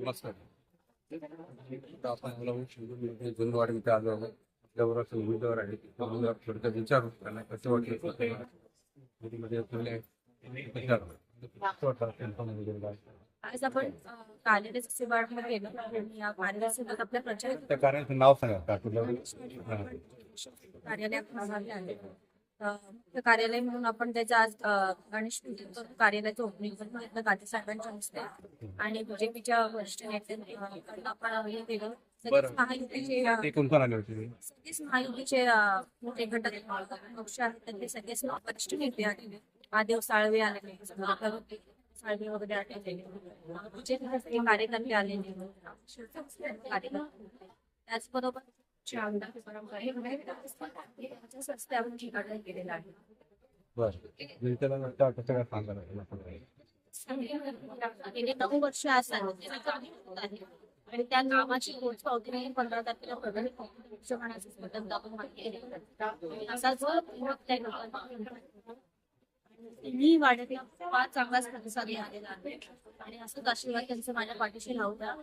नमस्कार आता आपण मला शिंदे जुनवाडी इथे आलो आहोत. आपल्याबरोबर असे उमेदवार आहेत उमेदवार थोडक्यात विचारू. त्यांना कसं वाटलं मध्ये आपल्याला विचार. कसं वाटतं त्यांच्यामध्ये काय? आज आपण अ, कार्यालय सेवामध्ये गेलो आणि या कार्यालय सेवेत आपल्या प्रचार त्या कार्याचं नाव सांगा. कार्यालयात आले मुख्य कार्यालय म्हणून आपण त्याचं आज गणेश कार्यालयाचं ओपनिंग पण घेतलं गांधी साहेबांच्या हस्ते आणि बीजेपीच्या वरिष्ठ नेत्यांकडून आपण हे सगळेच. महायुतीचे आले मोठे घटक पक्ष आहेत. त्यांचे सगळेच वरिष्ठ नेते आलेले महादेव साळवे आलेले साळवे वगैरे आलेले कार्यकर्ते आलेले त्याचबरोबर जे आमदार परंपरा हे याच्याच हस्ते आपण ठिकाणी केलेलं आहे. बरं. त्याला नंतर कसं काय सांगा गेले. नऊ वर्ष आज आहे. आणि त्या कामाची पंधरा तारखेला दाखवून माहिती. असाच त्यांनी वाढल्या फार चांगलाच प्रतिसाद मिळालेला आहे. आणि असंच आशीर्वाद त्यांचं माझ्या पाठीशी लावता